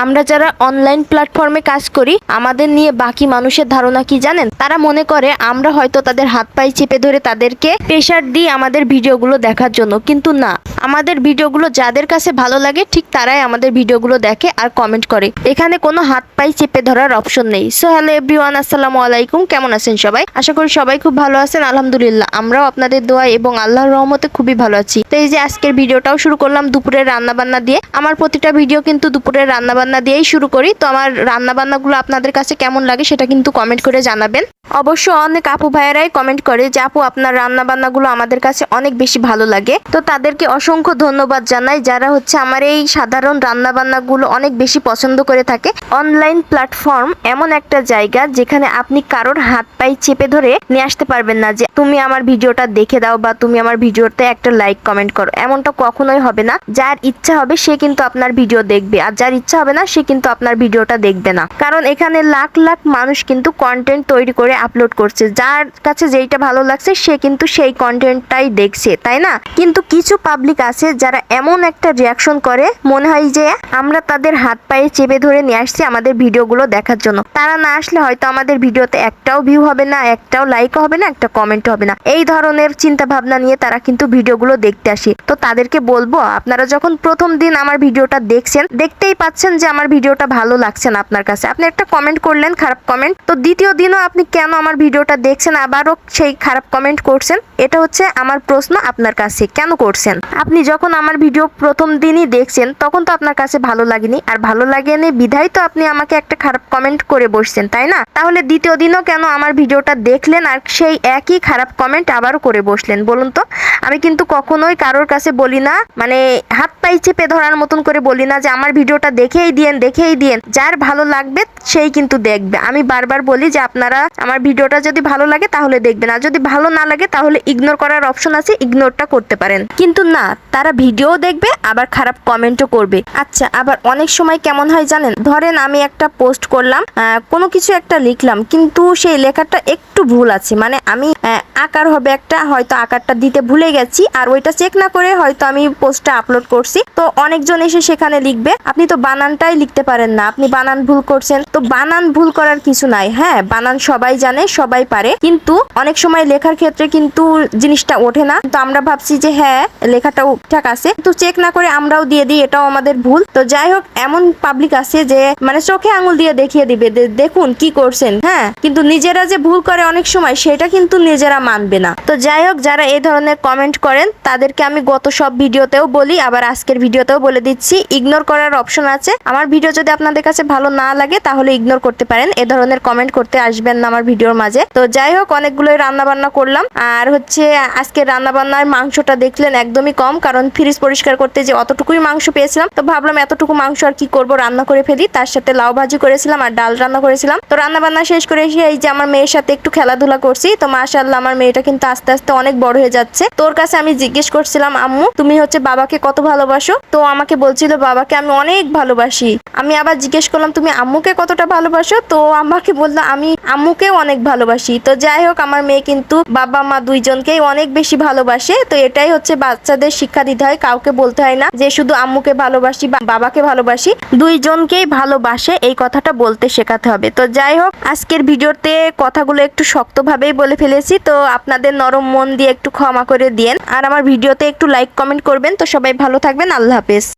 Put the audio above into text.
আমরা যারা অনলাইন প্ল্যাটফর্মে কাজ করি, আমাদের নিয়ে বাকি মানুষের ধারণা কি জানেন? তারা মনে করে আমরা হয়তো তাদের হাত পায়ে চেপে ধরে তাদেরকে প্রেশার দিই আমাদের ভিডিওগুলো দেখার জন্য, কিন্তু না। আমাদের ভিডিওগুলো যাদের কাছে ভালো লাগে, ঠিক তারাই আমাদের ভিডিওগুলো দেখে আর কমেন্ট করে। এখানে কোনো হাত পাই চেপে ধরার অপশন নেই। সো হ্যালো এভরিওয়ান আসসালামু আলাইকুম। কেমন আছেন সবাই? আশা করি সবাই খুব ভালো আছেন, আলহামদুলিল্লাহ। আমরাও আপনাদের দোয়া এবং আল্লাহর রহমতে খুবই ভালো আছি। তো এই যে আজকের ভিডিওটাও শুরু করলাম দুপুরের রান্না বান্না দিয়ে। আমার প্রতিটা ভিডিও কিন্তু দুপুরের রান্না বান্না দিয়েই শুরু করি। তো আমার রান্নাবান্নাগুলো আপনাদের কাছে কেমন লাগে সেটা কিন্তু কমেন্ট করে জানাবেন। অবশ্য অনেক আপু ভাইয়েরাই কমেন্ট করে যে, আপু, আপনার রান্না বান্নাগুলো আমাদের কাছে অনেক বেশি ভালো লাগে। তো তাদেরকে অসংখ্য ধন্যবাদ জানাই। যারা হচ্ছে আমার এই সাধারণ রান্না বান্নাগুলো অনেক বেশি পছন্দ করে থাকে অনলাইন প্ল্যাটফর্ম এমন একটা জায়গা যেখানে আপনি কারোর হাত পাই চেপে ধরে নিয়ে আসতে পারবেন না যে, তুমি আমার ভিডিওটা দেখে দাও বা তুমি আমার ভিডিওতে একটা লাইক কমেন্ট করো। এমনটা কখনোই হবে না। যার ইচ্ছা হবে সে কিন্তু আপনার ভিডিও দেখবে, আর যার ইচ্ছা হবে না সে কিন্তু আপনার ভিডিওটা দেখবে না। কারণ এখানে লাখ লাখ মানুষ কিন্তু কন্টেন্ট তৈরি করে আপলোড করছে। যার কাছে যেইটা ভালো লাগছে, সে কিন্তু সেই কন্টেন্টটাই দেখছে, তাই না? কিন্তু কিছু পাবলিক আছে যারা এমন একটা রিয়াকশন করে, মনে হয় যে আমরা তাদের হাত পায়ে চেপে ধরে নিয়ে আসছি আমাদের ভিডিওগুলো দেখার জন্য। তারা না আসলে হয়তো আমাদের ভিডিওতে একটাও ভিউ হবে না, একটাও লাইক হবে না, একটা কমেন্ট হবে না। এই ধরনের চিন্তা ভাবনা নিয়ে তারা কিন্তু ভিডিওগুলো দেখতে আসে। তো তাদেরকে বলব, আপনারা যখন প্রথম দিন আমার ভিডিওটা দেখছেন, দেখতেই পাচ্ছেন যে আমার ভিডিওটা ভালো লাগছে না আপনার কাছে। আপনি একটা কমেন্ট করলেন, খারাপ কমেন্ট তো দ্বিতীয় দিনও আপনি কেন আমার ভিডিওটা দেখছেন, আবারও সেই খারাপ কমেন্ট করছেন? এটা হচ্ছে আমার প্রশ্ন আপনার কাছে, কেন করছেন? আপনি যখন আমার ভিডিও প্রথম দিনই দেখছেন, তখন তো আপনার কাছে ভালো লাগেনি, আর ভালো লাগেনি বিধায় তো আপনি আমাকে একটা খারাপ কমেন্ট করে বসছেন, তাই না? তাহলে দ্বিতীয় দিনও কেন আমার ভিডিওটা দেখলেন, আর সেই একই খারাপ কমেন্ট আবারও করে বসলেন, বলুন তো? আমি কিন্তু কখনোই কারোর কাছে বলি না মানে হাত পাই চেপে ধরার মতন করে বলি না যে আমার ভিডিওটা দেখেই দিয়েন দেখেই দিয়েন। যার ভালো লাগবে, সেই কিন্তু দেখবে। আমি বারবার বলি যে আপনারা আমার ভিডিওটা যদি ভালো লাগে তাহলে দেখবেন, আর যদি ভালো না লাগে তাহলে ইগনোর করার অপশন আছে ইগনোরটা করতে পারেন। কিন্তু না, তারা ভিডিও দেখবে, আবার খারাপ কমেন্টও করবে। আচ্ছা আবার অনেক সময় কেমন হয় জানেন? ধরেন আমি একটা পোস্ট করলাম কোনো কিছু একটা লিখলাম, কিন্তু সেই লেখাটা একটু ভুল আছে। মানে আমি আকার হবে একটা, হয়তো আকারটা দিতে ভুলে গেছি আর ওইটা চেক না করে হয়তো আমি পোস্টটা আপলোড করছি। তো অনেকজন এসে সেখানে লিখবে, আপনি তো বানানটাই লিখতে পারেন না, আপনি বানান ভুল করছেন। তো বানান ভুল করার কিছু নাই হ্যাঁ বানান সবাই জানে, সবাই পারে। কিন্তু অনেক সময় লেখার ক্ষেত্রে কিন্তু জিনিসটা ওঠে না। তো আমরা ভাবছি যে হ্যাঁ লেখাটাও ঠিক আছে। তো চেক না করে আমরাও দিয়ে দিই, এটাও আমাদের ভুল। তো যাই হোক, এমন পাবলিক আছে যে মানে চোখে আঙুল দিয়ে দেখিয়ে দিবে দেখুন কি করছেন হ্যাঁ। কিন্তু নিজেরা যে ভুল করে অনেক সময়, সেটা কিন্তু নিজেরা মানবে না। তো যাই হোক, যারা এই ধরনের কমেন্ট করেন। তাদেরকে আমি গত সব ভিডিওতেও বলি, আবার আজকের ভিডিওতেও বলে দিচ্ছি ইগনোর করার অপশন আছে। আমার ভিডিও যদি আপনাদের কাছে ভালো না লাগে, তাহলে ইগনোর করতে পারেন। এ ধরনের কমেন্ট করতে আসবেন না আমার ভিডিওর মাঝে। তো যাই হোক, অনেকগুলোই রান্না বান্না করলাম। আর হচ্ছে আজকে রান্না বান্নার মাংসটা দেখলেন একদমই কম, কারণ ফ্রিজ পরিষ্কার করতে যে অতটুকুই মাংস পেয়েছিলাম, তো ভাবলাম এতটুকু মাংস আর কি করব, রান্না করে ফেলি। তার সাথে লাউ ভাজি করেছিলাম আর ডাল রান্না করেছিলাম। তো রান্না বান্না শেষ করে এসে এই যে আমার মেয়ের সাথে একটু খেলাধুলা করছি, তো মাশাআল্লাহ, আমার মেয়েটা কিন্তু আস্তে আস্তে অনেক বড় হয়ে যাচ্ছে। তোর কাছে আমি জিজ্ঞেস করছিলাম, আম্মু, তুমি হচ্ছে বাবাকে কত ভালোবাসো? তো আমাকে বলছিল, বাবাকে আমি অনেক ভালোবাসি। আমি আবার জিজ্ঞেস করলাম, তুমি আম্মুকে কতটা ভালোবাসো? তো আমাকে বলল, আমি আম্মুকেও অনেক ভালোবাসি। তো যাই হোক, আমার মেয়ে কিন্তু বাবা মা দুইজনকেই অনেক বেশি ভালোবাসে। তো এটাই হচ্ছে বাচ্চাদের শিক্ষা দিতে হয়, কাউকে বলতে হয় না যে শুধু আম্মুকে ভালোবাসি বা বাবাকে ভালোবাসি। দুইজনকেই ভালোবাসে, এই কথাটা বলতে শেখাতে হবে। তো যাই হোক, আজকের ভিডিওতে কথাগুলো একটু শক্তভাবেই বলে ফেলেছি। তো আপনাদের নরম মন দিয়ে একটু ক্ষমা করে দিয়েন। আর আমার ভিডিওতে একটু লাইক কমেন্ট করবেন। তো সবাই ভালো থাকবেন। আল্লাহ হাফেজ।